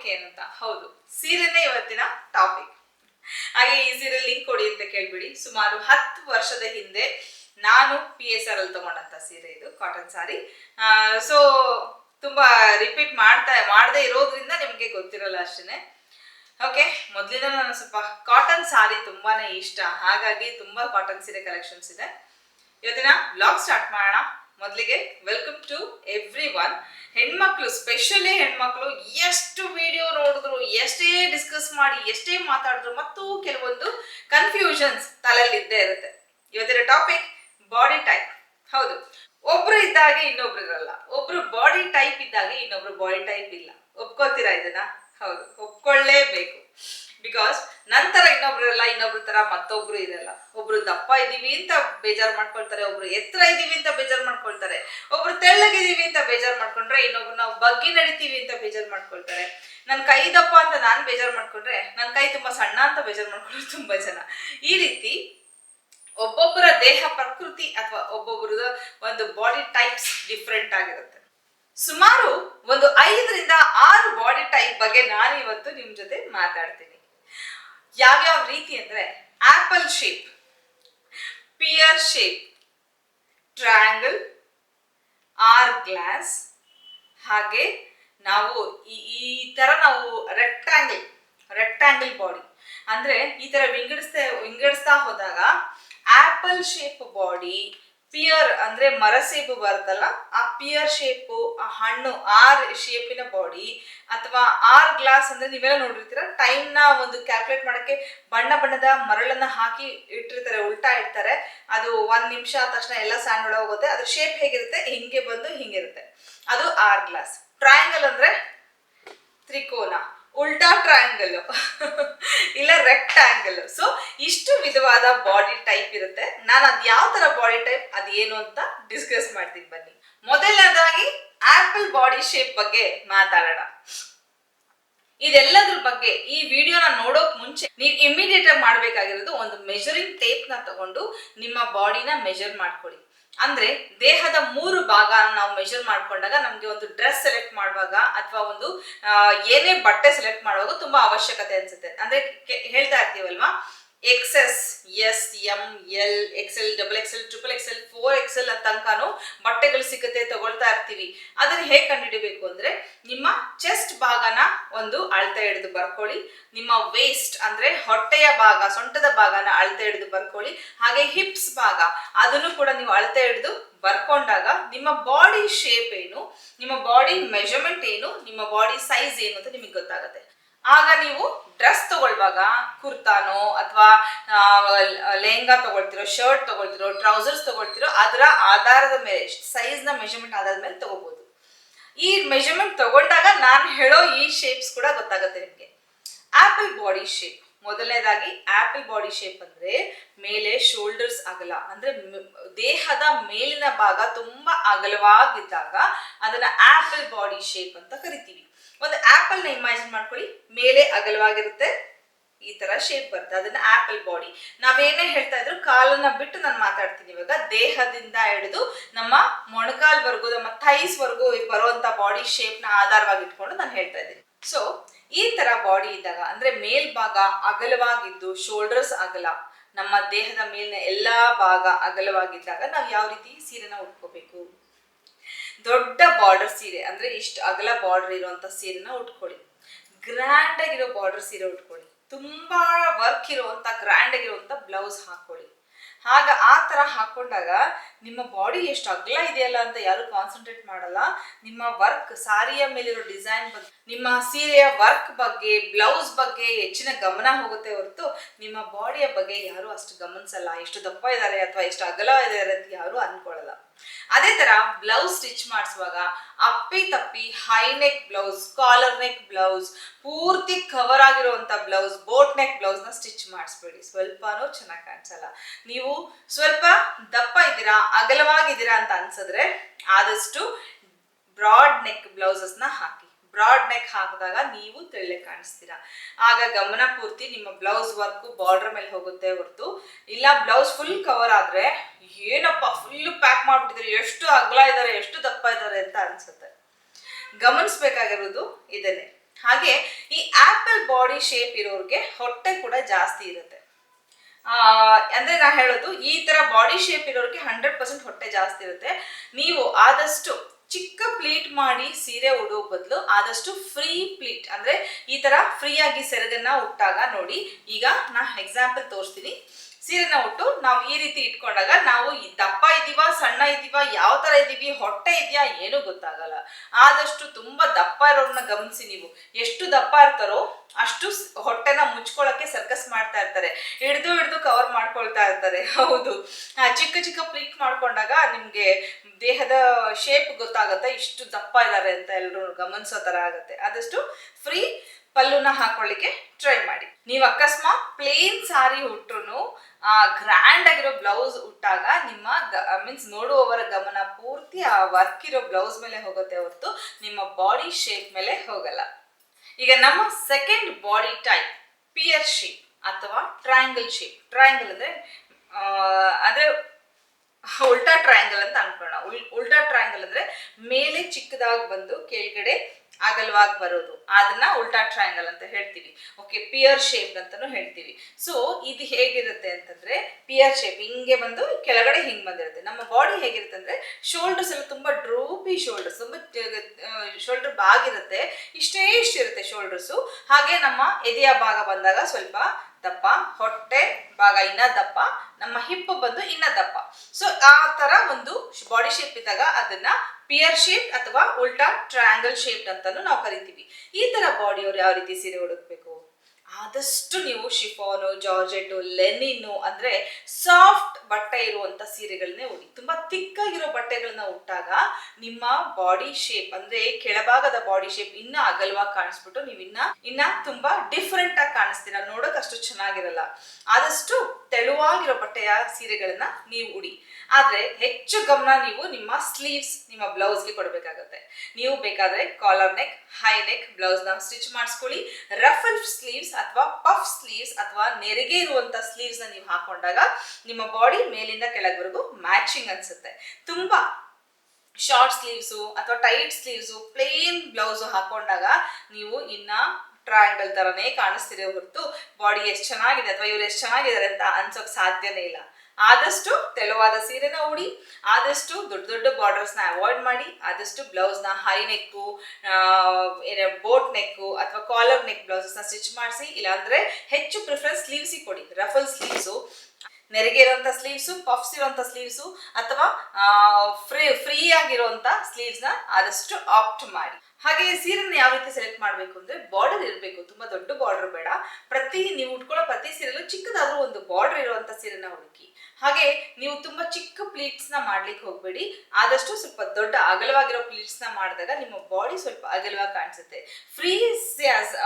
Topic ಏನಂತ ಹೌದು. ಸೀರೆನೇ ಇವತ್ತಿನ ಟಾಪಿಕ್ ಹಾಗೆ ಈ ಸೀರೆ ಲಿಂಕ್ ಕೊಡಿ ಅಂತ ಕೇಳ್ಬಿಡಿ. ಸುಮಾರು ಹತ್ತು ವರ್ಷದ ಹಿಂದೆ ನಾನು ಪಿ ಎಸ್ ಆರ್ ಅಲ್ಲಿ ತಗೊಂಡಂತ ಸೀರೆ ಇದು ಕಾಟನ್ ಸಾರಿ ಸೊ ತುಂಬಾ ರಿಪೀಟ್ ಮಾಡ್ತಾ, ಮಾಡದೇ ಇರೋದ್ರಿಂದ ನಿಮಗೆ ಗೊತ್ತಿರಲ್ಲ ಅಷ್ಟೇ ಓಕೆ ಮೊದಲಿನ ನಾನು ಸ್ವಲ್ಪ ಕಾಟನ್ ಸಾರಿ ತುಂಬಾನೇ ಇಷ್ಟ. ಹಾಗಾಗಿ ತುಂಬಾ ಕಾಟನ್ ಸೀರೆ ಕಲೆಕ್ಷನ್ಸ್ ಇದೆ. ಇವತ್ತಿನ ಬ್ಲಾಗ್ ಸ್ಟಾರ್ಟ್ ಮಾಡೋಣ. ಮೊದಲಿಗೆ ವೆಲ್ಕಮ್ ಟು ಎವ್ರಿ ಒನ್ ಹೆಣ್ಮಕ್ಳು ಸ್ಪೆಷಲಿ ಹೆಣ್ಮಕ್ಳು, ಎಷ್ಟು ವಿಡಿಯೋ ನೋಡಿದ್ರು, ಎಷ್ಟೇ ಡಿಸ್ಕಸ್ ಮಾಡಿ, ಎಷ್ಟೇ ಮಾತಾಡಿದ್ರು, ಮತ್ತು ಕೆಲವೊಂದು ಕನ್ಫ್ಯೂಷನ್ಸ್ ತಲೆಯಲ್ಲಿ ಇದ್ದೇ ಇರುತ್ತೆ. ಇವತ್ತಿನ ಟಾಪಿಕ್ ಬಾಡಿ ಟೈಪ್ ಹೌದು. ಒಬ್ರು ಇದ್ದಾಗೆ ಇನ್ನೊಬ್ರು ಇರಲ್ಲ. ಒಬ್ರು ಬಾಡಿ ಟೈಪ್ ಇದ್ದಾಗೆ ಇನ್ನೊಬ್ರು ಬಾಡಿ ಟೈಪ್ ಇಲ್ಲ. ಒಪ್ಕೋತೀರಾ ಇದನ್ನ? ಹೌದು. ಒಪ್ಕೊಳ್ಳೇಬೇಕು. ಬಿಕಾಸ್ ನಂತರ ಇನ್ನೊಬ್ರು ಇರಲ್ಲ, ಇನ್ನೊಬ್ರ ತರ ಮತ್ತೊಬ್ರು ಇರಲ್ಲ. ಒಬ್ರು ದಪ್ಪ ಇದೀವಿ ಅಂತ ಬೇಜಾರ್ ಮಾಡ್ಕೊಳ್ತಾರೆ, ಒಬ್ರು ಎತ್ತರ ಇದೀವಿ ಅಂತ ಬೇಜಾರ್ ಮಾಡ್ಕೊಳ್ತಾರೆ, ಒಬ್ರು ತೆಳ್ಳಗಿದೀವಿ ಅಂತ ಬೇಜಾರ್ ಮಾಡ್ಕೊಂಡ್ರೆ ಇನ್ನೊಬ್ರು ನಾವು ಬಗ್ಗಿ ನಡಿತೀವಿ ಅಂತ ಬೇಜಾರ್ ಮಾಡ್ಕೊಳ್ತಾರೆ. ನನ್ನ ಕೈ ದಪ್ಪ ಅಂತ ನಾನು ಬೇಜಾರ್ ಮಾಡ್ಕೊಂಡ್ರೆ ನನ್ನ ಕೈ ತುಂಬಾ ಸಣ್ಣ ಅಂತ ಬೇಜಾರ್ ಮಾಡ್ಕೊಂಡ್ರೆ ತುಂಬಾ ಜನ. ಈ ರೀತಿ ಒಬ್ಬೊಬ್ಬರ ದೇಹ ಪ್ರಕೃತಿ ಅಥವಾ ಒಬ್ಬೊಬ್ಬರ ಒಂದು ಬಾಡಿ ಟೈಪ್ಸ್ ಡಿಫ್ರೆಂಟ್ ಆಗಿರುತ್ತೆ. ಸುಮಾರು ಒಂದು ಐದರಿಂದ ಆರು ಬಾಡಿ ಟೈಪ್ ಬಗ್ಗೆ ನಾನು ಇವತ್ತು ನಿಮ್ ಜೊತೆ ಮಾತಾಡ್ತೀನಿ. ಯಾವ್ಯಾವ ರೀತಿ ಅಂದ್ರೆ apple shape, pear shape, triangle, hourglass, ಹಾಗೆ ನಾವು ಈ ಈ ತರ ನಾವು ರೆಕ್ಟಾಂಗಲ್ ರೆಕ್ಟಾಂಗಲ್ ಬಾಡಿ. ಅಂದ್ರೆ ಈ ತರ ವಿಂಗಡಿಸ್ತಾ ವಿಂಗಡಿಸ್ತಾ ಹೋದಾಗ ಆಪಲ್ ಶೇಪ್ ಬಾಡಿ ಪಿಯರ್ ಅಂದ್ರೆ ಮರಸೇಬು ಬರುತ್ತಲ್ಲ, ಆ ಪಿಯರ್ ಶೇಪು ಆ ಹಣ್ಣು ಆರ್ ಶೇಪಿನ ಬಾಡಿ ಅಥವಾ ಆರ್ ಗ್ಲಾಸ್ ಅಂದ್ರೆ ನೀವೆಲ್ಲ ನೋಡಿರ್ತೀರ ಟೈಮ್ನ ಒಂದು ಕ್ಯಾಲ್ಕುಲೇಟ್ ಮಾಡಕ್ಕೆ ಬಣ್ಣ ಬಣ್ಣದ ಮರಳನ್ನ ಹಾಕಿ ಇಟ್ಟಿರ್ತಾರೆ, ಉಲ್ಟಾ ಇಡ್ತಾರೆ. ಅದು ಒಂದ್ ನಿಮಿಷ ಆದ ತಕ್ಷಣ ಎಲ್ಲ ಸ್ಯಾಂಡ್ ಒಳಗೆ ಹೋಗುತ್ತೆ. ಅದ್ರ ಶೇಪ್ ಹೇಗಿರುತ್ತೆ? ಹಿಂಗೆ ಬಂದು ಹಿಂಗಿರುತ್ತೆ ಅದು ಆರ್ ಗ್ಲಾಸ್ ಟ್ರಯಾಂಗಲ್ ಅಂದ್ರೆ ತ್ರಿಕೋನ. ಉಲ್ಟಾ ಟ್ರಯಾಂಗಲ್ ಇಲ್ಲ ರೆಕ್ಟಾಂಗಲ್ ಸೊ ಇಷ್ಟು ವಿಧವಾದ ಬಾಡಿ ಟೈಪ್ ಇರುತ್ತೆ. ನಾನು ಅದ್ ಯಾವ ತರ ಬಾಡಿ ಟೈಪ್ ಅದೇನು ಅಂತ ಡಿಸ್ಕಸ್ ಮಾಡ್ತೀನಿ ಬನ್ನಿ. ಮೊದಲನೇದಾಗಿ ಆಪಲ್ ಬಾಡಿ ಶೇಪ್ ಬಗ್ಗೆ ಮಾತಾಡೋಣ. ಇದೆಲ್ಲದ್ರ ಬಗ್ಗೆ ಈ ವಿಡಿಯೋನ ನೋಡೋಕ್ ಮುಂಚೆ ನೀವು ಇಮಿಡಿಯೇಟ್ ಆಗಿ ಮಾಡ್ಬೇಕಾಗಿರೋದು ಒಂದು ಮೆಜರಿಂಗ್ ಟೇಪ್ನ ತಗೊಂಡು ನಿಮ್ಮ ಬಾಡಿನ ಮೆಜರ್ ಮಾಡ್ಕೊಳ್ಳಿ. ಅಂದ್ರೆ ದೇಹದ ಮೂರು ಭಾಗ ನಾವು ಮೆಷರ್ ಮಾಡ್ಕೊಂಡಾಗ ನಮ್ಗೆ ಒಂದು ಡ್ರೆಸ್ ಸೆಲೆಕ್ಟ್ ಮಾಡುವಾಗ ಅಥವಾ ಒಂದು ಏನೇ ಬಟ್ಟೆ ಸೆಲೆಕ್ಟ್ ಮಾಡುವಾಗ ತುಂಬಾ ಅವಶ್ಯಕತೆ ಅನ್ಸುತ್ತೆ. ಅಂದ್ರೆ ಹೇಳ್ತಾ ಇರ್ತೀವಲ್ವಾ? X S S M L XL double XL triple XL four XL ತನಕನೂ ಬಟ್ಟೆಗಳು ಸಿಗುತ್ತೆ ತಗೊಳ್ತಾ ಇರ್ತೀವಿ. ಅದನ್ನ ಹೇಗೆ ಕಂಡುಹಿಡಬೇಕು ಅಂದ್ರೆ ನಿಮ್ಮ ಚೆಸ್ಟ್ ಭಾಗನ ಒಂದು ಅಳತೆ ಹಿಡಿದು ಬರ್ಕೊಳ್ಳಿ. ನಿಮ್ಮ ವೇಸ್ಟ್ ಅಂದ್ರೆ ಹೊಟ್ಟೆಯ ಭಾಗ, ಸೊಂಟದ ಭಾಗನ ಅಳತೆ ಹಿಡಿದು ಬರ್ಕೊಳ್ಳಿ. ಹಾಗೆ ಹಿಪ್ಸ್ ಭಾಗ, ಅದನ್ನು ಕೂಡ ನೀವು ಅಳತೆ ಹಿಡಿದು ಬರ್ಕೊಂಡಾಗ ನಿಮ್ಮ ಬಾಡಿ ಶೇಪ್ ಏನು, ನಿಮ್ಮ ಬಾಡಿ ಮೆಜರ್ಮೆಂಟ್ ಏನು, ನಿಮ್ಮ ಬಾಡಿ ಸೈಜ್ ಏನು ಅಂತ ನಿಮಗೆ ಗೊತ್ತಾಗುತ್ತೆ. ಆಗ ನೀವು ಡ್ರೆಸ್ ತಗೊಳ್ಳುವಾಗ ಕುರ್ತಾನೋ ಅಥವಾ ಲೆಹಂಗಾ ತಗೊಳ್ತಿರೋ, ಶರ್ಟ್ ತಗೊಳ್ತಿರೋ, ಟ್ರೌಸರ್ಸ್ ತಗೊಳ್ತಿರೋ, ಅದರ ಆಧಾರದ ಮೇಲೆ ಸೈಜ್ನ ಮೆಜರ್ಮೆಂಟ್ ಆಧಾರದ ಮೇಲೆ ತಗೋಬಹುದು ಈ ಮೆಜರ್ಮೆಂಟ್ ತಗೊಂಡಾಗ ನಾನು ಹೇಳೋ ಈ ಶೇಪ್ಸ್ ಕೂಡ ಗೊತ್ತಾಗುತ್ತೆ ನಿಮಗೆ. ಆಪಲ್ ಬಾಡಿ ಶೇಪ್ ಮೊದಲನೇದಾಗಿ ಆಪಲ್ ಬಾಡಿ ಶೇಪ್ ಅಂದ್ರೆ ಮೇಲೆ ಶೋಲ್ಡರ್ಸ್ ಅಗಲ ಅಂದ್ರೆ ದೇಹದ ಮೇಲಿನ ಭಾಗ ತುಂಬಾ ಅಗಲವಾಗಿದ್ದಾಗ ಅದನ್ನ ಆಪಲ್ ಬಾಡಿ ಶೇಪ್ ಅಂತ ಕರಿತೀವಿ. ಒಂದು ಆಪಲ್ನ ಇಮ್ಯಾಜಿನ್ ಮಾಡ್ಕೊಳ್ಳಿ. ಮೇಲೆ ಅಗಲವಾಗಿರುತ್ತೆ. ಈ ತರ ಶೇಪ್ ಬರುತ್ತೆ. ಅದನ್ನ ಆಪಲ್ ಬಾಡಿ ನಾವೇನೇ ಹೇಳ್ತಾ ಇದ್ರು ಕಾಲನ್ನ ಬಿಟ್ಟು ನಾನು ಮಾತಾಡ್ತೀನಿ ಇವಾಗ. ದೇಹದಿಂದ ಹಿಡಿದು ನಮ್ಮ ಮೊಣಕಾಲ್ವರೆಗೂ ನಮ್ಮ ಥೈಸ್ ವರ್ಗು ಬರುವಂತ ಬಾಡಿ ಶೇಪ್ನ ಆಧಾರವಾಗಿ ಇಟ್ಕೊಂಡು ನಾನು ಹೇಳ್ತಾ ಇದ್ದೀನಿ. ಸೊ ಈ ತರ ಬಾಡಿ ಇದ್ದಾಗ, ಅಂದ್ರೆ ಮೇಲ್ಭಾಗ ಅಗಲವಾಗಿದ್ದು ಶೋಲ್ಡರ್ಸ್ ಅಗಲ, ನಮ್ಮ ದೇಹದ ಮೇಲಿನ ಎಲ್ಲಾ ಭಾಗ ಅಗಲವಾಗಿದ್ದಾಗ ನಾವು ಯಾವ ರೀತಿ ಸೀರೆನ ಉಟ್ಕೋಬೇಕು? ದೊಡ್ಡ ಬಾರ್ಡರ್ ಸೀರೆ, ಅಂದ್ರೆ ಇಷ್ಟು ಅಗಲ ಬಾರ್ಡರ್ ಇರುವಂತ ಸೀರೆನ ಉಟ್ಕೊಳ್ಳಿ. ಗ್ರ್ಯಾಂಡ್ ಆಗಿರೋ ಬಾರ್ಡರ್ ಸೀರೆ ಉಟ್ಕೊಳ್ಳಿ. ತುಂಬಾ ವರ್ಕ್ ಇರುವಂತ ಗ್ರ್ಯಾಂಡ್ ಆಗಿರುವಂತ ಬ್ಲೌಸ್ ಹಾಕೊಳ್ಳಿ. ಆಗ ಆ ತರ ಹಾಕೊಂಡಾಗ ನಿಮ್ಮ ಬಾಡಿ ಎಷ್ಟು ಅಗಲ ಇದೆಯಲ್ಲ ಅಂತ ಯಾರು ಕಾನ್ಸಂಟ್ರೇಟ್ ಮಾಡಲ್ಲ. ನಿಮ್ಮ ವರ್ಕ್ ಸಾರಿಯ ಮೇಲಿರೋ ಡಿಸೈನ್ ಬಗ್ಗೆ ನಿಮ್ಮ ಸೀರೆಯ ವರ್ಕ್ ಬಗ್ಗೆ ಬ್ಲೌಸ್ ಬಗ್ಗೆ ಹೆಚ್ಚಿನ ಗಮನ ಹೋಗುತ್ತೆ ಹೊರತು ನಿಮ್ಮ ಬಾಡಿಯ ಬಗ್ಗೆ ಯಾರು ಅಷ್ಟು ಗಮನಿಸಲ್ಲ. ಎಷ್ಟು ದಪ್ಪ ಇದ್ದಾರೆ ಅಥವಾ ಎಷ್ಟು ಅಗಲ ಇದ್ದಾರೆ ಅಂತ ಯಾರು ಅನ್ಕೊಳ್ಳಲ್ಲ ಅದೇ ತರ ಬ್ಲೌಸ್ ಸ್ಟಿಚ್ ಮಾಡಿಸುವಾಗ ಅಪ್ಪಿ ತಪ್ಪಿ high neck blouse collar neck blouse ಪೂರ್ತಿ ಕವರ್ ಆಗಿರುವಂತ ಬ್ಲೌಸ್ ಬೋಟ್ ನೆಕ್ ಬ್ಲೌಸ್ನ ಸ್ಟಿಚ್ ಮಾಡಿಸ್ಬೇಡಿ. ಸ್ವಲ್ಪನೂ ಚೆನ್ನಾಗಿ ಕಾಣಿಸಲ್ಲ. ನೀವು ಸ್ವಲ್ಪ ದಪ್ಪ ಇದ್ದೀರಾ, ಅಗಲವಾಗಿದ್ದೀರಾ ಅಂತ ಅನ್ಸಿದ್ರೆ ಆದಷ್ಟು ಬ್ರಾಡ್ ನೆಕ್ ಬ್ಲೌಸಸ್ನ ಹಾಕಿ. ಬ್ರಾಡ್ ನೆಕ್ ಹಾಕಿದಾಗ ನೀವು ತೆಳ್ಳೆ ಕಾಣಿಸ್ತೀರಾ. ಆಗ ಗಮನ ಪೂರ್ತಿ ನಿಮ್ಮ ಬ್ಲೌಸ್ ವರ್ಕ್ ಬಾರ್ಡರ್ ಮೇಲೆ ಹೋಗುತ್ತೆ ಹೊರತು. ಇಲ್ಲ, ಬ್ಲೌಸ್ ಫುಲ್ ಕವರ್ ಆದ್ರೆ ಏನಪ್ಪ ಫುಲ್ ಪ್ಯಾಕ್ ಮಾಡ್ಬಿಟ್ಟಿದ್ರೆ ಎಷ್ಟು ಅಗಲ ಇದ್ದಾರೆ ಎಷ್ಟು ದಪ್ಪ ಇದ್ದಾರೆ ಅಂತ ಅನ್ಸುತ್ತೆ. ಗಮನಿಸ್ಬೇಕಾಗಿರೋದು ಇದನ್ನೇ. ಹಾಗೆ ಈ ಆಪಲ್ ಬಾಡಿ ಶೇಪ್ ಇರೋರಿಗೆ ಹೊಟ್ಟೆ ಕೂಡ ಜಾಸ್ತಿ ಇರುತ್ತೆ. ಅಂದ್ರೆ ನಾ ಹೇಳೋದು ಈ ತರ ಬಾಡಿ ಶೇಪ್ ಇರೋರಿಗೆ ಹಂಡ್ರೆಡ್ ಪರ್ಸೆಂಟ್ ಹೊಟ್ಟೆ ಜಾಸ್ತಿ ಇರುತ್ತೆ. ನೀವು ಆದಷ್ಟು ಚಿಕ್ಕ ಪ್ಲೀಟ್ ಮಾಡಿ ಸೀರೆ ಉಡೋ ಬದಲು ಆದಷ್ಟು ಫ್ರೀ ಪ್ಲೀಟ್, ಅಂದ್ರೆ ಈ ತರ ಫ್ರೀಯಾಗಿ ಸೆರಗನ್ನ ಉಟ್ಟಾಗ ನೋಡಿ. ಈಗ ನಾ ಎಕ್ಸಾಂಪಲ್ ತೋರಿಸ್ತೀನಿ. ಸೀರೆನ ಉಟ್ಟು ನಾವು ಈ ರೀತಿ ಇಟ್ಕೊಂಡಾಗ ನಾವು ದಪ್ಪ ಇದೀವ ಸಣ್ಣ ಇದೀವ ಯಾವ ತರ ಇದೀವಿ ಹೊಟ್ಟೆ ಇದೆಯಾ ಏನು ಗೊತ್ತಾಗಲ್ಲ. ಆದಷ್ಟು ತುಂಬಾ ದಪ್ಪ ಇರೋರ್ನ ಗಮನಿಸಿ ನೀವು. ಎಷ್ಟು ದಪ್ಪ ಇರ್ತಾರೋ ಅಷ್ಟು ಹೊಟ್ಟೆನ ಮುಚ್ಕೊಳಕ್ಕೆ ಸರ್ಕಸ್ ಮಾಡ್ತಾ ಇರ್ತಾರೆ. ಹಿಡ್ದು ಹಿಡ್ದು ಕವರ್ ಮಾಡ್ಕೊಳ್ತಾ ಇರ್ತಾರೆ. ಹೌದು. ಚಿಕ್ಕ ಚಿಕ್ಕ ಪ್ಲೀಟ್ ಮಾಡ್ಕೊಂಡಾಗ ನಿಮ್ಗೆ ದೇಹದ ಶೇಪ್ ಗೊತ್ತಾಗುತ್ತೆ, ಇಷ್ಟು ದಪ್ಪ ಇದ್ದಾರೆ ಅಂತ ಎಲ್ಲರೂ ಗಮನಿಸೋ ತರ ಆಗುತ್ತೆ. ಆದಷ್ಟು ಫ್ರೀ ಪಲ್ಲುನ ಹಾಕೊಳ್ಳಿಕ್ಕೆ ಟ್ರೈ ಮಾಡಿ. ನೀವು ಅಕಸ್ಮಾತ್ ಪ್ಲೇನ್ ಸಾರಿ ಉಟ್ರು ಗ್ರ್ಯಾಂಡ್ ಆಗಿರೋ ಬ್ಲೌಸ್ ಉಟ್ಟಾಗ ನಿಮ್ಮ ಮೀನ್ಸ್ ನೋಡುವವರ ಗಮನ ಪೂರ್ತಿ ಆ ವರ್ಕ್ ಇರೋ ಬ್ಲೌಸ್ ಮೇಲೆ ಹೋಗುತ್ತೆ ಹೊರತು ನಿಮ್ಮ ಬಾಡಿ ಶೇಪ್ ಮೇಲೆ ಹೋಗಲ್ಲ. ಈಗ ನಮ್ಮ second body type pear shape ಅಥವಾ ಟ್ರಯಾಂಗಲ್ ಶೇಪ್ ಟ್ರಯಾಂಗಲ್ ಅಂದ್ರೆ ಅಂದ್ರೆ ಉಲ್ಟಾ ಟ್ರಯಾಂಗಲ್ ಅಂತ ಅನ್ಕೊಳ್ಳೋಣ. ಉಲ್, ಉಲ್ಟಾ ಟ್ರಯಾಂಗಲ್ ಅಂದ್ರೆ ಮೇಲೆ ಚಿಕ್ಕದಾಗಿ ಬಂದು ಕೆಳಗಡೆ ಅಗಲವಾಗಿ ಬರೋದು. ಅದನ್ನ ಉಲ್ಟಾ ಟ್ರಯಾಂಗಲ್ ಅಂತ ಹೇಳ್ತೀವಿ. ಓಕೆ ಪಿಯರ್ ಶೇಪ್ ಅಂತಾನು ಹೇಳ್ತೀವಿ. ಸೊ ಇದು ಹೇಗಿರುತ್ತೆ ಅಂತಂದ್ರೆ ಪಿಯರ್ ಶೇಪ್ ಹಿಂಗೆ ಬಂದು ಕೆಳಗಡೆ ಹಿಂಗೆ ಬಂದಿರುತ್ತೆ. ನಮ್ಮ ಬಾಡಿ ಹೇಗಿರುತ್ತೆ ಅಂದ್ರೆ ಶೋಲ್ಡರ್ಸ್ ಎಲ್ಲ ತುಂಬಾ ಡ್ರೂಪಿ ಶೋಲ್ಡರ್ಸ್ ತುಂಬಾ ಶೋಲ್ಡರ್ ಬಾಗಿರುತ್ತೆ ಇಷ್ಟೇ ಇಷ್ಟಿರುತ್ತೆ ಶೋಲ್ಡರ್ಸು ಹಾಗೆ ನಮ್ಮ ಎದೆಯ ಭಾಗ ಬಂದಾಗ ಸ್ವಲ್ಪ ದಪ್ಪ, ಹೊಟ್ಟೆ ಭಾಗ ಇನ್ನ ದಪ್ಪ, ನಮ್ಮ ಹಿಪ್ ಬಂದು ಇನ್ನ ದಪ್ಪ. ಸೊ ಆ ತರ ಒಂದು ಬಾಡಿ ಶೇಪ್ ಇದ್ದಾಗ ಅದನ್ನ ಪಿಯರ್ ಶೇಪ್ ಅಥವಾ ಉಲ್ಟಾ ಟ್ರಯಾಂಗಲ್ ಶೇಪ್ ಅಂತಲೂ ನಾವು ಕರಿತೀವಿ. ಈ ತರ ಬಾಡಿಯವ್ರು ಯಾವ ರೀತಿ ಸೀರೆ ಉಡುಕ್ಬೇಕು? ಆದಷ್ಟು ನೀವು ಶಿಫಾನು, ಜಾರ್ಜೆಟ್, ಲೆನಿನ್ನು ಅಂದ್ರೆ ಸಾಫ್ಟ್ ಬಟ್ಟೆ ಇರುವಂತ ಸೀರೆಗಳನ್ನೇ ಉಡಿ. ತುಂಬಾ ತಿಕ್ಕಾಗಿರೋ ಬಟ್ಟೆಗಳನ್ನ ಉಟ್ಟಾಗ ನಿಮ್ಮ ಬಾಡಿ ಶೇಪ್ ಅಂದ್ರೆ ಕೆಳಭಾಗದ ಬಾಡಿ ಶೇಪ್ ಇನ್ನ ಅಗಲವಾಗಿ ಕಾಣಿಸ್ಬಿಟ್ಟು ನೀವು ಇನ್ನ ಇನ್ನ ತುಂಬಾ ಡಿಫ್ರೆಂಟ್ ಆಗಿ ಕಾಣಿಸ್ತೀರ. ನೋಡಕ್ ಅಷ್ಟು ಚೆನ್ನಾಗಿರಲ್ಲ. ಆದಷ್ಟು ತೆಳುವಾಗಿರೋ ಬಟ್ಟೆಯ ಸೀರೆಗಳನ್ನ ನೀವು ಉಡಿ. ಆದ್ರೆ ಹೆಚ್ಚು ಗಮನ ನೀವು ನಿಮ್ಮ ಸ್ಲೀವ್ಸ್ ನಿಮ್ಮ ಬ್ಲೌಸ್ಗೆ ಕೊಡಬೇಕಾಗುತ್ತೆ. ನೀವು ಬೇಕಾದ್ರೆ ಕಾಲರ್ ನೆಕ್ ಹೈ ನೆಕ್ ಬ್ಲೌಸ್ನ ಸ್ಟಿಚ್ ಮಾಡಿಸ್ಕೊಳ್ಳಿ. ರಫಲ್ ಸ್ಲೀವ್ಸ್ ಅಥವಾ ಪಫ್ ಸ್ಲೀವ್ಸ್ ಅಥವಾ ನೆರಿಗೆ ಇರುವಂತ ಸ್ಲೀವ್ಸ್ನ ನೀವು ಹಾಕೊಂಡಾಗ ನಿಮ್ಮ ಬಾಡಿ ಮೇಲಿಂದ ಕೆಳಗವರೆಗೂ ಮ್ಯಾಚಿಂಗ್ ಅನ್ಸುತ್ತೆ. ತುಂಬಾ ಶಾರ್ಟ್ ಸ್ಲೀವ್ಸು ಅಥವಾ ಟೈಟ್ ಸ್ಲೀವ್ಸು ಪ್ಲೇನ್ ಬ್ಲೌಸು ಹಾಕೊಂಡಾಗ ನೀವು ಇನ್ನ ಟ್ರಯಾಂಗಲ್ ತರನೇ ಕಾಣಿಸ್ತಿರೋ ಹೊರತು ಬಾಡಿ ಎಷ್ಟು ಚೆನ್ನಾಗಿದೆ ಅಥವಾ ಇವ್ರು ಎಷ್ಟು ಚೆನ್ನಾಗಿದ್ದಾರೆ ಅಂತ ಅನ್ಸೋಕ್ ಸಾಧ್ಯನೇ ಇಲ್ಲ. ಆದಷ್ಟು ತೆಳುವಾದ ಸೀರೆನ ಉಡಿ, ಆದಷ್ಟು ದೊಡ್ಡ ದೊಡ್ಡ ಬಾರ್ಡರ್ಸ್ನ ಅವಾಯ್ಡ್ ಮಾಡಿ, ಆದಷ್ಟು ಬ್ಲೌಸ್ನ ಹೈ ನೆಕ್ಕು ಬೋಟ್ ನೆಕ್ಕು ಅಥವಾ ಕಾಲರ್ ನೆಕ್ ಬ್ಲೌಸಸ್ನ ಸ್ಟಿಚ್ ಮಾಡಿಸಿ, ಇಲ್ಲಾಂದ್ರೆ ಹೆಚ್ಚು ಪ್ರಿಫರೆನ್ಸ್ ಸ್ಲೀವ್ಸಿಗೆ ಕೊಡಿ. ರಫಲ್ ಸ್ಲೀವ್ಸು ನೆರಿಗೆ ಇರುವಂತ ಸ್ಲೀವ್ಸು ಪಫ್ಸ್ ಇರುವಂತ ಸ್ಲೀವ್ಸು ಅಥವಾ ಫ್ರೀ ಫ್ರೀ ಸ್ಲೀವ್ಸ್ನ ಆದಷ್ಟು ಆಪ್ಟ್ ಮಾಡಿ. ಹಾಗೆ ಸೀರೆನ ಯಾವ ರೀತಿ ಸೆಲೆಕ್ಟ್ ಮಾಡಬೇಕು ಅಂದ್ರೆ ಬಾರ್ಡರ್ ಇರಬೇಕು. ತುಂಬಾ ದೊಡ್ಡ ಬಾರ್ಡರ್ ಬೇಡ. ಪ್ರತಿ, ನೀವು ಉಟ್ಕೊಳ್ಳೋ ಪ್ರತಿ ಸೀರೆಲ್ಲೂ ಚಿಕ್ಕದಾದ್ರೂ ಒಂದು ಬಾರ್ಡರ್ ಇರುವಂತ ಸೀರೆನ ಹುಡುಕಿ ಹಾಗೆ ನೀವು ತುಂಬಾ ಚಿಕ್ಕ ಪ್ಲೀಟ್ಸ್ನ ಮಾಡ್ಲಿಕ್ಕೆ ಹೋಗ್ಬೇಡಿ. ಆದಷ್ಟು ಸ್ವಲ್ಪ ದೊಡ್ಡ ಅಗಲವಾಗಿರೋ ಪ್ಲೀಟ್ಸ್ನ ಮಾಡಿದಾಗ ನಿಮ್ಮ ಬಾಡಿ ಸ್ವಲ್ಪ ಅಗಲವಾಗಿ ಕಾಣಿಸುತ್ತೆ. ಫ್ರೀ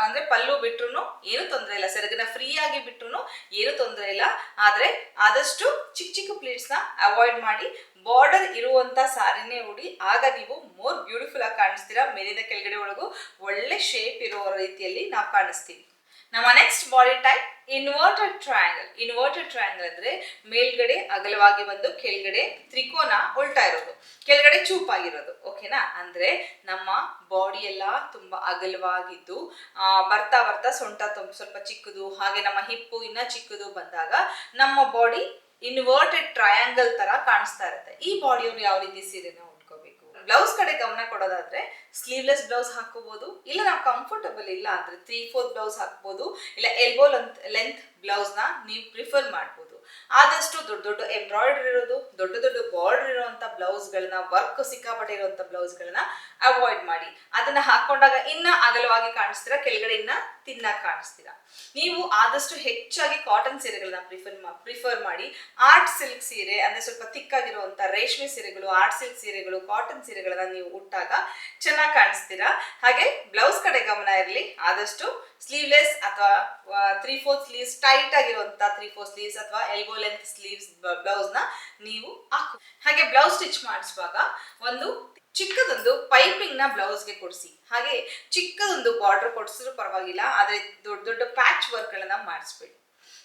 ಅಂದ್ರೆ ಪಲ್ಲು ಬಿಟ್ರು ಏನು ತೊಂದರೆ ಇಲ್ಲ. ಸೆರಗನ್ನ ಫ್ರೀ ಆಗಿ ಬಿಟ್ರು ಏನು ತೊಂದರೆ ಇಲ್ಲ. ಆದ್ರೆ ಆದಷ್ಟು ಚಿಕ್ಕ ಚಿಕ್ಕ ಪ್ಲೀಟ್ಸ್ನ ಅವಾಯ್ಡ್ ಮಾಡಿ ಬಾರ್ಡರ್ ಇರುವಂತ ಸಾರಿನೇ ಉಡಿ, ಆಗ ನೀವು ಮೋರ್ ಬ್ಯೂಟಿಫುಲ್ ಆಗಿ ಕಾಣಿಸ್ತೀರಾ. ಮೇಲಿನ ಕೆಳಗಡೆ ಒಳಗೂ ಒಳ್ಳೆ ಶೇಪ್ ಇರೋ ರೀತಿಯಲ್ಲಿ ನಾವು ಕಾಣಿಸ್ತೀವಿ. ನಮ್ಮ next body type inverted triangle inverted triangle ಅಂದ್ರೆ ಮೇಲ್ಗಡೆ ಅಗಲವಾಗಿ ಬಂದು ಕೆಳಗಡೆ ತ್ರಿಕೋನ ಉಲ್ಟಾ ಇರೋದು. ಕೆಳಗಡೆ ಚೂಪಾಗಿರೋದು ಓಕೆನಾ ಅಂದ್ರೆ ನಮ್ಮ ಬಾಡಿ ಎಲ್ಲ ತುಂಬಾ ಅಗಲವಾಗಿದ್ದು ಬರ್ತಾ ಬರ್ತಾ ಸೊಂಟ ತುಂಬ, ಸ್ವಲ್ಪ ಚಿಕ್ಕದು, ಹಾಗೆ ನಮ್ಮ ಹಿಪ್ಪು ಇನ್ನ ಚಿಕ್ಕದು ಬಂದಾಗ ನಮ್ಮ ಬಾಡಿ ಇನ್ವರ್ಟೆಡ್ ಟ್ರಯಾಂಗಲ್ ತರ ಕಾಣಿಸ್ತಾ ಇರುತ್ತೆ. ಈ ಬಾಡಿಯವ್ರು ಯಾವ ರೀತಿ ಸೀರೆ ಉಟ್ಕೋಬೇಕು ಬ್ಲೌಸ್ ಕಡೆ ಗಮನ ಕೊಡೋದಾದ್ರೆ ಸ್ಲೀವ್ಲೆಸ್ ಬ್ಲೌಸ್ ಹಾಕೋಬಹುದು ಇಲ್ಲ ನಾವು ಕಂಫರ್ಟಬಲ್ ಇಲ್ಲ ಅಂದ್ರೆ ತ್ರೀ ಫೋರ್ತ್ ಬ್ಲೌಸ್ ಹಾಕ್ಬೋದು, ಇಲ್ಲ ಎಲ್ಬೋ ಲೆಂತ್ ಬ್ಲೌಸ್ನ ನೀವು ಪ್ರಿಫರ್ ಮಾಡ್ಬೋದು. ಆದಷ್ಟು ದೊಡ್ಡ ದೊಡ್ಡ ಎಂಬ್ರಾಯ್ಡ್ರಿ ಇರೋದು, ದೊಡ್ಡ ದೊಡ್ಡ ಬಾರ್ಡರ್ ಇರುವಂಥ ಬ್ಲೌಸ್ಗಳನ್ನ ವರ್ಕ್ ಸಿಕ್ಕಾಪಟ್ಟೆ ಇರುವಂತ ಬ್ಲೌಸ್ಗಳನ್ನ ಅವಾಯ್ಡ್ ಮಾಡಿ. ಅದನ್ನ ಹಾಕೊಂಡಾಗ ಇನ್ನ ಅಗಲವಾಗಿ ಕಾಣಿಸ್ತೀರಾ, ಕೆಳಗಡೆ ಇನ್ನ ತಿನ್ನ ಕಾಣಿಸ್ತೀರಾ. ನೀವು ಆದಷ್ಟು ಹೆಚ್ಚಾಗಿ ಕಾಟನ್ ಸೀರೆಗಳನ್ನ ಪ್ರಿಫರ್ ಪ್ರಿಫರ್ ಮಾಡಿ. ಆರ್ಟ್ ಸಿಲ್ಕ್ ಸೀರೆ ಅಂದ್ರೆ ಸ್ವಲ್ಪ ತಿಕ್ಕಾಗಿರುವಂಥ ರೇಷ್ಮೆ ಸೀರೆಗಳು ಆರ್ಟ್ ಸಿಲ್ಕ್ ಸೀರೆಗಳು ಕಾಟನ್ ಸೀರೆಗಳನ್ನ ನೀವು ಉಟ್ಟಾಗ ಚೆನ್ನಾಗಿ ಕಾಣಿಸ್ತೀರಾ. ಹಾಗೆ ಬ್ಲೌಸ್ ಕಡೆ ಗಮನ ಇರಲಿ, ಆದಷ್ಟು ಸ್ಲೀವ್ಲೆಸ್ ಅಥವಾ ತ್ರೀ ಫೋರ್ ಸ್ಲೀವ್ಸ್ ಟೈಟ್ ಆಗಿರುವಂತ ತ್ರೀ ಫೋರ್ ಸ್ಲೀವ್ಸ್ ಅಥವಾ ಎಲ್ಬೋ ಲೆಂತ್ ಸ್ಲೀವ್ಸ್ ಬ್ಲೌಸ್ನ ನೀವು ಹಾಕು. ಹಾಗೆ ಬ್ಲೌಸ್ ಸ್ಟಿಚ್ ಮಾಡಿಸುವಾಗ ಒಂದು ಚಿಕ್ಕದೊಂದು ಪೈಪಿಂಗ್ನ ಬ್ಲೌಸ್ಗೆ ಕೊಡಿಸಿ. ಹಾಗೆ ಚಿಕ್ಕದೊಂದು ಬಾರ್ಡರ್ ಕೊಡಿಸಿದ್ರು ಪರವಾಗಿಲ್ಲ, ಆದರೆ ದೊಡ್ಡ ದೊಡ್ಡ ಪ್ಯಾಚ್ ವರ್ಕ್ ಗಳನ್ನ ಮಾಡಿಸ್ಬೇಡಿ.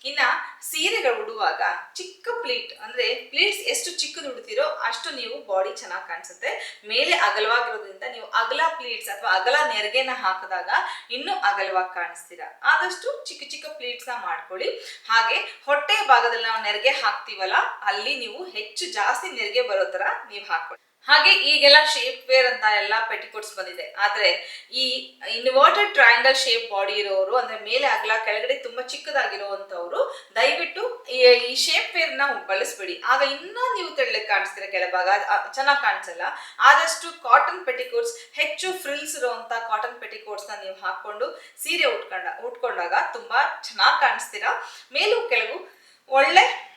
ಇನ್ನ ಸೀರೆಗಳು ಉಡುವಾಗ ಚಿಕ್ಕ ಪ್ಲೀಟ್, ಅಂದ್ರೆ ಪ್ಲೀಟ್ಸ್ ಎಷ್ಟು ಚಿಕ್ಕದು ಉಡ್ತೀರೋ ಅಷ್ಟು ನೀವು ಬಾಡಿ ಚೆನ್ನಾಗಿ ಕಾಣಿಸುತ್ತೆ. ಮೇಲೆ ಅಗಲವಾಗಿರೋದ್ರಿಂದ ನೀವು ಅಗಲ ಪ್ಲೀಟ್ಸ್ ಅಥವಾ ಅಗಲ ನೆರಿಗೆನ ಹಾಕಿದಾಗ ಇನ್ನೂ ಅಗಲವಾಗಿ ಕಾಣಿಸ್ತೀರ. ಆದಷ್ಟು ಚಿಕ್ಕ ಚಿಕ್ಕ ಪ್ಲೀಟ್ಸ್ನ ಮಾಡ್ಕೊಳ್ಳಿ. ಹಾಗೆ ಹೊಟ್ಟೆ ಭಾಗದಲ್ಲಿ ನಾವು ನೆರಿಗೆ ಹಾಕ್ತೀವಲ್ಲ, ಅಲ್ಲಿ ನೀವು ಹೆಚ್ಚು ಜಾಸ್ತಿ ನೆರಿಗೆ ಬರೋ ತರ ನೀವು ಹಾಕೊಳ್ಳಿ ಹಾಗೆ ಈಗೆಲ್ಲ ಶೇಪ್ ವೇರ್ ಅಂತ ಎಲ್ಲ ಪೆಟಿಕೋಟ್ಸ್ ಬಂದಿದೆ. ಆದ್ರೆ ಈ ಇನ್ವರ್ಟೆಡ್ ಟ್ರಯಾಂಗಲ್ ಶೇಪ್ ಬಾಡಿ ಇರೋರು, ಅಂದ್ರೆ ಮೇಲೆ, ಅಗಲ, ಕೆಳಗಡೆ ತುಂಬಾ ಚಿಕ್ಕದಾಗಿರುವಂತವ್ರು ದಯವಿಟ್ಟು ಈ- ಈ ಶೇಪ್ ವೇರ್ನ ಬಳಸಬೇಡಿ. ಆಗ ಇನ್ನೂ ನೀವು ತೆಳ್ಳಗೆ ಕಾಣಿಸ್ತೀರ ಕೆಳಭಾಗ. ಚೆನ್ನಾಗಿ ಕಾಣಿಸಲ್ಲ. ಆದಷ್ಟು ಕಾಟನ್ ಪೆಟಿಕೋಟ್ಸ್ ಹೆಚ್ಚು ಫ್ರಿಲ್ಸ್ ಇರುವಂತ ಕಾಟನ್ ಪೆಟಿಕೋಟ್ಸ್ನ ನೀವು ಹಾಕೊಂಡು ಸೀರೆ ಉಟ್ಕೊಂಡ, ಉಟ್ಕೊಂಡಾಗ ತುಂಬಾ ಚೆನ್ನಾಗಿ ಕಾಣಿಸ್ತೀರ. ಮೇಲೂ ಕೆಳಗು ಒಳ್ಳೆ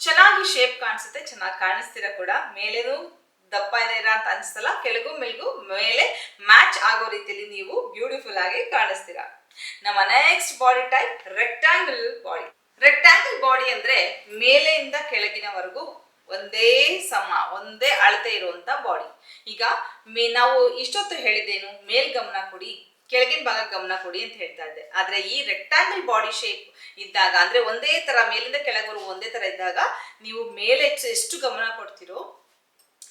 ಚೆನ್ನಾಗಿ ಶೇಪ್ ಕಾಣಿಸುತ್ತೆ, ಚೆನ್ನಾಗಿ ಕಾಣಿಸ್ತೀರಾ ಕೂಡ. ಮೇಲೇನು ದಪ್ಪ ಇದೆ ಅಂತ ಅನ್ಸಲ್ಲ, ಕೆಳಗು ಮೇಲ್ಗೂ ಮೇಲೆ ಮ್ಯಾಚ್ ಆಗೋ ರೀತಿಯಲ್ಲಿ ನೀವು ಬ್ಯೂಟಿಫುಲ್ ಆಗಿ ಕಾಣಿಸ್ತೀರಾ. ನಮ್ಮ next body type rectangle body rectangle body ಅಂದ್ರೆ ಮೇಲೆಯಿಂದ ಕೆಳಗಿನವರೆಗೂ ಒಂದೇ ಸಮ, ಒಂದೇ ಅಳತೆ ಇರುವಂತ ಬಾಡಿ ಈಗ ಮೇ, ನಾವು ಇಷ್ಟೊತ್ತು ಹೇಳಿದ್ದೇನು, ಮೇಲ್ ಗಮನ ಕೊಡಿ, ಕೆಳಗಿನ ಭಾಗ ಗಮನ ಕೊಡಿ ಅಂತ ಹೇಳ್ತಾ ಇದ್ದೆ. ಆದ್ರೆ ಈ ರೆಕ್ಟಾಂಗಲ್ ಬಾಡಿ ಶೇಪ್ ಇದ್ದಾಗ, ಅಂದ್ರೆ ಒಂದೇ ತರ ಮೇಲಿಂದ ಕೆಳಗರು ಒಂದೇ ತರ ಇದ್ದಾಗ, ನೀವು ಮೇಲೆ ಎಷ್ಟು ಗಮನ ಕೊಡ್ತೀರೋ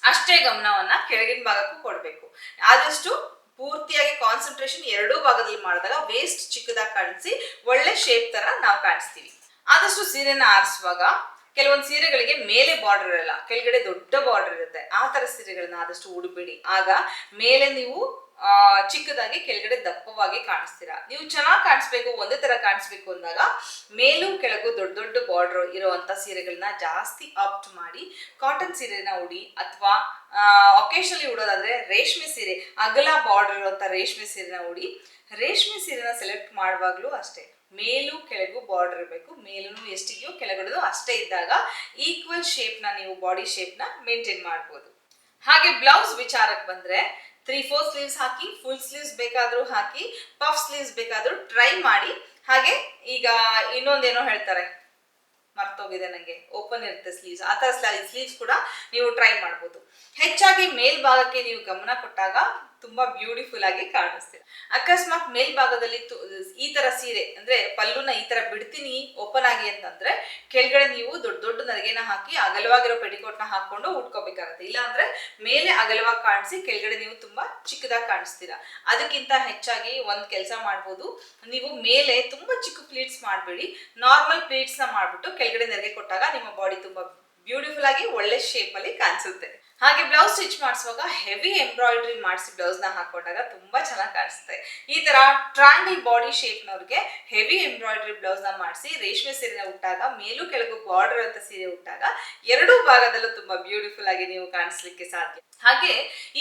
ಅಷ್ಟೇ ಗಮನವನ್ನ ಕೆಳಗಿನ ಭಾಗಕ್ಕೂ ಕೊಡಬೇಕು. ಆದಷ್ಟು ಪೂರ್ತಿಯಾಗಿ ಕಾನ್ಸಂಟ್ರೇಷನ್ ಎರಡೂ ಭಾಗದಲ್ಲಿ ಮಾಡಿದಾಗ ವೇಸ್ಟ್ ಚಿಕ್ಕದಾಗಿ ಕಾಣಿಸಿ ಒಳ್ಳೆ ಶೇಪ್ ತರ ನಾವು ಕಾಣಿಸ್ತೀವಿ. ಆದಷ್ಟು ಸೀರೆನ ಆರಿಸುವಾಗ ಕೆಲವೊಂದು ಸೀರೆಗಳಿಗೆ ಮೇಲೆ ಬಾರ್ಡರ್ ಇರಲ್ಲ, ಕೆಳಗಡೆ ದೊಡ್ಡ ಬಾರ್ಡರ್ ಇರುತ್ತೆ. ಆ ತರ ಸೀರೆಗಳನ್ನ ಆದಷ್ಟು ಉಡಬೇಡಿ. ಆಗ ಮೇಲೆ ನೀವು ಚಿಕ್ಕದಾಗಿ ಕೆಳಗಡೆ ದಪ್ಪವಾಗಿ ಕಾಣಿಸ್ತೀರಾ. ನೀವು ಚೆನ್ನಾಗಿ ಕಾಣಿಸ್ಬೇಕು, ಒಂದೇ ತರ ಕಾಣಿಸ್ಬೇಕು ಅಂದಾಗ ಮೇಲೂ ಕೆಳಗೂ ದೊಡ್ಡ ದೊಡ್ಡ ಬಾರ್ಡರ್ ಇರುವಂತ ಸೀರೆಗಳನ್ನ ಜಾಸ್ತಿ ಆಪ್ಟ್ ಮಾಡಿ ಕಾಟನ್ ಸೀರೆನ ಉಡಿ ಅಥವಾ ಒಕೇಶನಲಿ ಉಡೋದಾದ್ರೆ ರೇಷ್ಮೆ ಸೀರೆ, ಅಗಲ ಬಾರ್ಡರ್ ಇರುವಂತ ರೇಷ್ಮೆ ಸೀರೆನ ಉಡಿ. ರೇಷ್ಮೆ ಸೀರೆನ ಸೆಲೆಕ್ಟ್ ಮಾಡುವಾಗ್ಲೂ ಅಷ್ಟೇ. ಮೇಲೂ ಕೆಳಗೂ ಬಾರ್ಡರ್ ಇರಬೇಕು. ಮೇಲೂ ಎಷ್ಟಿದೆಯೋ ಕೆಳಗಡೆದು ಅಷ್ಟೇ ಇದ್ದಾಗ ಈಕ್ವಲ್ ಶೇಪ್ನ ನೀವು ಬಾಡಿ ಶೇಪ್ನ ಮೇಂಟೈನ್ ಮಾಡ್ಬೋದು. ಹಾಗೆ ಬ್ಲೌಸ್ ವಿಚಾರಕ್ಕೆ ಬಂದ್ರೆ ತ್ರೀ ಫೋರ್ ಸ್ಲೀವ್ಸ್ ಹಾಕಿ ಫುಲ್ ಸ್ಲೀವ್ಸ್ ಬೇಕಾದರೂ ಹಾಕಿ ಪಫ್ ಸ್ಲೀವ್ಸ್ ಬೇಕಾದರೂ ಟ್ರೈ ಮಾಡಿ. ಹಾಗೆ ಈಗ ಇನ್ನೊಂದೇನೋ ಹೇಳ್ತಾರೆ. ಮರ್ತೋಗಿದೆ ನನಗೆ ಓಪನ್ ಇರುತ್ತೆ ಸ್ಲೀವ್ಸ್ ಆ ಥರ ಸ್ಲೀವ್ಸ್ ಕೂಡ ನೀವು ಟ್ರೈ ಮಾಡ್ಬೋದು. ಹೆಚ್ಚಾಗಿ ಮೇಲ್ಭಾಗಕ್ಕೆ ನೀವು ಗಮನ ಕೊಟ್ಟಾಗ ತುಂಬಾ ಬ್ಯೂಟಿಫುಲ್ ಆಗಿ ಕಾಣಿಸ್ತೀರ ಅಕಸ್ಮಾತ್ ಮೇಲ್ಭಾಗದಲ್ಲಿ ಈ ತರ ಸೀರೆ, ಅಂದ್ರೆ ಪಲ್ಲುನ ಈ ತರ ಬಿಡ್ತೀನಿ ಓಪನ್ ಆಗಿ ಅಂತಂದ್ರೆ ಕೆಳಗಡೆ ನೀವು ದೊಡ್ಡ ದೊಡ್ಡ ನರಿಗೆನ ಹಾಕಿ ಅಗಲವಾಗಿರೋ ಪೆಟಿಕೋಟ್ನ ಹಾಕೊಂಡು ಉಟ್ಕೋಬೇಕಾಗತ್ತೆ. ಇಲ್ಲ ಅಂದ್ರೆ ಮೇಲೆ ಅಗಲವಾಗಿ ಕಾಣಿಸಿ ಕೆಳಗಡೆ ನೀವು ತುಂಬಾ ಚಿಕ್ಕದಾಗಿ ಕಾಣಿಸ್ತೀರಾ. ಅದಕ್ಕಿಂತ ಹೆಚ್ಚಾಗಿ ಒಂದ್ ಕೆಲಸ ಮಾಡ್ಬೋದು. ನೀವು ಮೇಲೆ ತುಂಬಾ ಚಿಕ್ಕ ಪ್ಲೀಟ್ಸ್ ಮಾಡಬೇಡಿ. ನಾರ್ಮಲ್ ಪ್ಲೀಟ್ಸ್ನ ಮಾಡ್ಬಿಟ್ಟು ಕೆಳಗಡೆ ನೆರಿಗೆ ಕೊಟ್ಟಾಗ ನಿಮ್ಮ ಬಾಡಿ ತುಂಬಾ ಬ್ಯೂಟಿಫುಲ್ ಆಗಿ ಒಳ್ಳೆ ಶೇಪ್ ಅಲ್ಲಿ ಕಾಣಿಸುತ್ತೆ. ಹಾಗೆ ಬ್ಲೌಸ್ ಸ್ಟಿಚ್ ಮಾಡಿಸುವಾಗ ಹೆವಿ ಎಂಬ್ರಾಯ್ಡ್ರಿ ಮಾಡಿಸಿ ಬ್ಲೌಸ್ನ ಹಾಕೊಂಡಾಗ ತುಂಬಾ ಚೆನ್ನಾಗಿ ಕಾಣಿಸುತ್ತೆ. ಈ ತರ ಟ್ರಾಂಗಲ್ ಬಾಡಿ ಶೇಪ್ನವ್ರಿಗೆ ಹೆವಿ ಎಂಬ್ರಾಯ್ಡ್ರಿ ಬ್ಲೌಸ್ನ ಮಾಡಿಸಿ ರೇಷ್ಮೆ ಸೀರೆನ ಉಟ್ಟಾಗ, ಮೇಲೂ ಕೆಳಗೂ ಬಾರ್ಡರ್ ಅಂತ ಸೀರೆ ಉಟ್ಟಾಗ ಎರಡೂ ಭಾಗದಲ್ಲೂ ತುಂಬಾ ಬ್ಯೂಟಿಫುಲ್ ಆಗಿ ನೀವು ಕಾಣಿಸ್ಲಿಕ್ಕೆ ಸಾಧ್ಯ. ಹಾಗೆ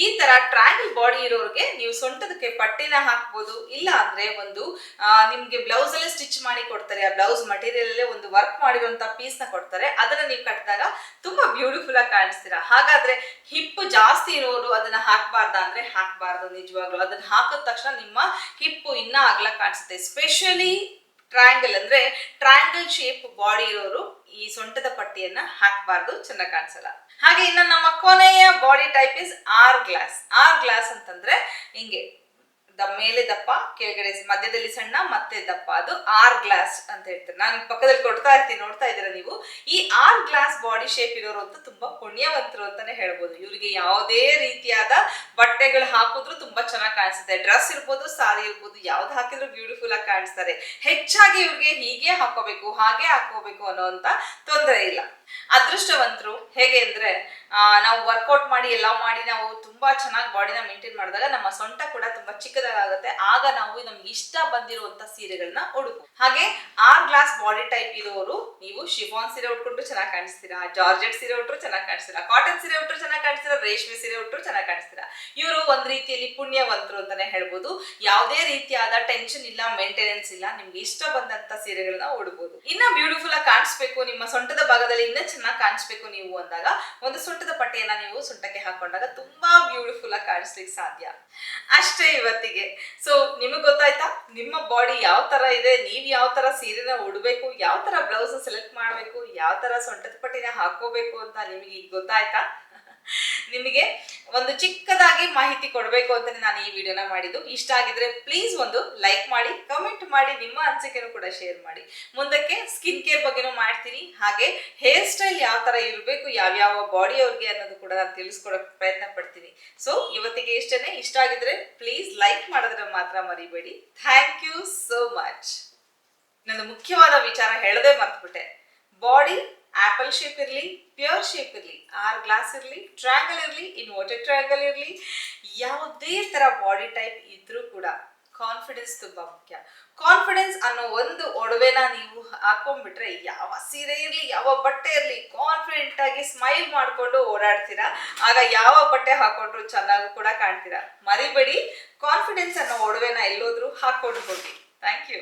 ಈ ತರ ಟ್ರಾಂಗಲ್ ಬಾಡಿ ಇರೋರಿಗೆ ನೀವು ಸೊಂಟದಕ್ಕೆ ಪಟ್ಟಿನ ಹಾಕ್ಬೋದು, ಇಲ್ಲ ಅಂದ್ರೆ ಒಂದು ನಿಮ್ಗೆ ಬ್ಲೌಸ್ ಅಲ್ಲೇ ಸ್ಟಿಚ್ ಮಾಡಿ ಕೊಡ್ತಾರೆ, ಆ ಬ್ಲೌಸ್ ಮಟೀರಿಯಲ್ ಅಲ್ಲೇ ಒಂದು ವರ್ಕ್ ಮಾಡಿರುವಂತ ಪೀಸ್ನ ಕೊಡ್ತಾರೆ, ಅದನ್ನ ನೀವು ಕಟ್ಟಿದಾಗ ತುಂಬಾ ಬ್ಯೂಟಿಫುಲ್ ಆಗಿ ಕಾಣಿಸ್ತೀರಾ. ಹಾಗಾದ್ರೆ ಹಿಪ್ ಜಾಸ್ತಿ ಇರೋರು ಅದನ್ನ ಹಾಕ್ಬಾರ್ದ ಅಂದ್ರೆ ಹಾಕ್ಬಾರ್ದು, ನಿಜವಾಗ್ಲೂ. ಅದನ್ನ ಹಾಕಿದ ತಕ್ಷಣ ನಿಮ್ಮ ಹಿಪ್ಪು ಇನ್ನ ಆಗ್ಲಾ ಕಾಣಿಸುತ್ತೆ. ಸ್ಪೆಷಲಿ ಟ್ರಯಾಂಗಲ್ ಅಂದ್ರೆ ಟ್ರಯಾಂಗಲ್ ಶೇಪ್ ಬಾಡಿ ಇರೋರು ಈ ಸೊಂಟದ ಪಟ್ಟಿಯನ್ನ ಹಾಕಬಾರ್ದು, ಚೆನ್ನಾಗಿ ಕಾಣಿಸಲ್ಲ. ಹಾಗೆ ಇನ್ನು ನಮ್ಮ ಕೊನೆಯ body type is hourglass hourglass ಅಂತಂದ್ರೆ ಹಿಂಗೆ ದ ಮೇಲೆ ದಪ್ಪ, ಕೆಳಗಡೆ ಮಧ್ಯದಲ್ಲಿ ಸಣ್ಣ, ಮತ್ತೆ ದಪ್ಪ. ಅದು ಆರ್ ಗ್ಲಾಸ್ ಅಂತ ಹೇಳ್ತಾರೆ. ನಾನು ಪಕ್ಕದಲ್ಲಿ ಕೊಡ್ತಾ ಇರ್ತೀನಿ, ನೋಡ್ತಾ ಇದ್ದೀರಾ ನೀವು? ಈ ಆರ್ ಗ್ಲಾಸ್ ಬಾಡಿ ಶೇಪ್ ಇರೋರು ಅಂತ ತುಂಬಾ ಪುಣ್ಯವಂತರು ಅಂತಾನೆ ಹೇಳ್ಬೋದು. ಇವರಿಗೆ ಯಾವುದೇ ರೀತಿಯಾದ ಬಟ್ಟೆಗಳು ಹಾಕಿದ್ರು ತುಂಬಾ ಚೆನ್ನಾಗಿ ಕಾಣಿಸುತ್ತೆ. ಡ್ರೆಸ್ ಇರ್ಬೋದು, ಸಾರಿ ಇರ್ಬೋದು, ಯಾವ್ದು ಹಾಕಿದ್ರು ಬ್ಯೂಟಿಫುಲ್ ಆಗಿ ಕಾಣಿಸ್ತಾರೆ. ಹೆಚ್ಚಾಗಿ ಇವ್ರಿಗೆ ಹೀಗೆ ಹಾಕೋಬೇಕು ಹಾಗೆ ಹಾಕೋಬೇಕು ಅನ್ನೋಂತ ತೊಂದರೆ ಇಲ್ಲ. ಅದೃಷ್ಟವಂತರು ಹೇಗೆ ಅಂದ್ರೆ ನಾವು ವರ್ಕೌಟ್ ಮಾಡಿ, ಎಲ್ಲ ಮಾಡಿ, ನಾವು ತುಂಬಾ ಚೆನ್ನಾಗಿ ಬಾಡಿನ ಮೇಂಟೈನ್ ಮಾಡಿದಾಗ ನಮ್ಮ ಸೊಂಟ ಕೂಡ ತುಂಬಾ ಚಿಕ್ಕದಾಗುತ್ತೆ. ಆಗ ನಾವು ನಮ್ಗೆ ಇಷ್ಟ ಬಂದಿರುವಂತ ಸೀರೆಗಳನ್ನ ಉಡುಕು ಹಾಗೆ ಆರ್ ಗ್ಲಾಸ್ ಬಾಡಿ ಟೈಪ್ ಇರೋರು, ನೀವು ಶಿಫಾನ್ ಸೀರೆ ಉಟ್ಕೊಂಡ್ರು ಚೆನ್ನಾಗಿ ಕಾಣಿಸ್ತೀರಾ ಜಾರ್ಜೆಟ್ ಸೀರೆ ಉಟ್ರು ಚೆನ್ನಾಗಿ ಕಾಣಿಸ್ತೀರಾ ಕಾಟನ್ ಸೀರೆ ಉಟ್ರು ಚೆನ್ನಾಗಿ ಕಾಣಿಸ್ತೀರಾ, ರೇಷ್ಮೆ ಸೀರೆ ಉಟ್ರು ಚೆನ್ನಾಗಿ ಕಾಣಿಸ್ತೀರಾ? ಇವರು ಒಂದ್ ರೀತಿಯಲ್ಲಿ ಪುಣ್ಯವಂತರು ಅಂತಾನೆ ಹೇಳ್ಬೋದು. ಯಾವುದೇ ರೀತಿಯಾದ ಟೆನ್ಷನ್ ಇಲ್ಲ ಮೇಂಟೆನೆನ್ಸ್ ಇಲ್ಲ, ನಿಮ್ಗೆ ಇಷ್ಟ ಬಂದಂತ ಸೀರೆಗಳನ್ನ ಉಡ್ಬೋದು. ಇನ್ನ ಬ್ಯೂಟಿಫುಲ್ ಆಗಿ ಕಾಣಿಸ್ಬೇಕು, ನಿಮ್ಮ ಸೊಂಟದ ಭಾಗದಲ್ಲಿ ಇನ್ನ ಚೆನ್ನಾಗಿ ಕಾಣಿಸ್ಬೇಕು ನೀವು ಅಂದಾಗ, ಒಂದು ಸೊಂಟದ ಪಟ್ಟೆಯನ್ನ ನೀವು ಸೊಂಟಕ್ಕೆ ಹಾಕೊಂಡಾಗ ತುಂಬಾ ಬ್ಯೂಟಿಫುಲ್ ಆಗಿ ಕಾಣಿಸ್ಲಿಕ್ಕೆ ಸಾಧ್ಯ. ಅಷ್ಟೇ ಇವತ್ತಿಗೆ. ಸೊ ನಿಮಗೆ ಗೊತ್ತಾಯ್ತಾ? ನಿಮ್ಮ ಬಾಡಿ ಯಾವ ತರ ಇದೆ? ನೀವು ಯಾವ ತರ ಸೀರೆನ ಉಡಬೇಕು? ಯಾವ ತರ ಬ್ಲೌಸ್ ಸೆಲೆಕ್ಟ್ ಮಾಡಬೇಕು? ಯಾವ ತರ ಸೊಂಟದ ಪಟ್ಟಿನ ಹಾಕೋಬೇಕು ಅಂತ ನಿಮಗೆ ಈಗ ಗೊತ್ತಾಯ್ತಾ? ನಿಮಗೆ ಒಂದು ಚಿಕ್ಕದಾಗಿ ಮಾಹಿತಿ ಕೊಡಬೇಕು ಅಂತ ನಾನು ಈ ವಿಡಿಯೋನ ಮಾಡಿದ್ದು. ಇಷ್ಟ ಆಗಿದ್ರೆ ಪ್ಲೀಸ್ ಒಂದು ಲೈಕ್ ಮಾಡಿ ಕಮೆಂಟ್ ಮಾಡಿ, ನಿಮ್ಮ ಅನಿಸಿಕೆನೂ ಕೂಡ ಶೇರ್ ಮಾಡಿ. ಮುಂದಕ್ಕೆ ಸ್ಕಿನ್ ಕೇರ್ ಬಗ್ಗೆನೂ ಮಾಡ್ತೀನಿ. ಹಾಗೆ ಹೇರ್ ಸ್ಟೈಲ್ ಯಾವ ಥರ ಇರಬೇಕು, ಯಾವ್ಯಾವ ಬಾಡಿ ಅವ್ರಿಗೆ ಅನ್ನೋದು ಕೂಡ ನಾನು ತಿಳಿಸ್ಕೊಡೋಕೆ ಪ್ರಯತ್ನ ಪಡ್ತೀನಿ. ಸೊ ಇವತ್ತಿಗೆ ಇಷ್ಟನೇ. ಇಷ್ಟ ಆಗಿದ್ರೆ ಪ್ಲೀಸ್ ಲೈಕ್ ಮಾಡಿದ್ರೆ ಮಾತ್ರ ಮರಿಬೇಡಿ. ಥ್ಯಾಂಕ್ ಯು ಸೋ ಮಚ್ ನನ್ನ ಮುಖ್ಯವಾದ ವಿಚಾರ ಹೇಳದೆ ಮರ್ತ್ಬಿಟ್ಟೆ. ಬಾಡಿ ಆಪಲ್ ಶೇಪ್ ಇರಲಿ ಪ್ಯೂರ್ ಶೇಪ್ ಇರಲಿ, ಆರ್ ಗ್ಲಾಸ್ ಇರಲಿ ಟ್ರ್ಯಾಂಗಲ್ ಇರಲಿ ಇನ್ವರ್ಟೆಡ್ ಟ್ರ್ಯಾಂಗಲ್ ಇರಲಿ, ಯಾವುದೇ ಥರ ಬಾಡಿ ಟೈಪ್ ಇದ್ರೂ ಕೂಡ ಕಾನ್ಫಿಡೆನ್ಸ್ ತುಂಬ ಮುಖ್ಯ. ಕಾನ್ಫಿಡೆನ್ಸ್ ಅನ್ನೋ ಒಂದು ಒಡವೆನ ನೀವು ಹಾಕೊಂಡ್ಬಿಟ್ರೆ ಯಾವ ಸೀರೆ ಇರಲಿ, ಯಾವ ಬಟ್ಟೆ ಇರಲಿ ಕಾನ್ಫಿಡೆಂಟ್ ಆಗಿ ಸ್ಮೈಲ್ ಮಾಡಿಕೊಂಡು ಓಡಾಡ್ತೀರಾ, ಆಗ ಯಾವ ಬಟ್ಟೆ ಹಾಕೊಂಡ್ರು ಚೆನ್ನಾಗೂ ಕೂಡ ಕಾಣ್ತೀರಾ. ಮರಿಬೇಡಿ ಕಾನ್ಫಿಡೆನ್ಸ್ ಅನ್ನೋ ಒಡವೆನ ಎಲ್ಲೋದ್ರೂ ಹಾಕೊಂಡು ಹೋಗಿ. Thank you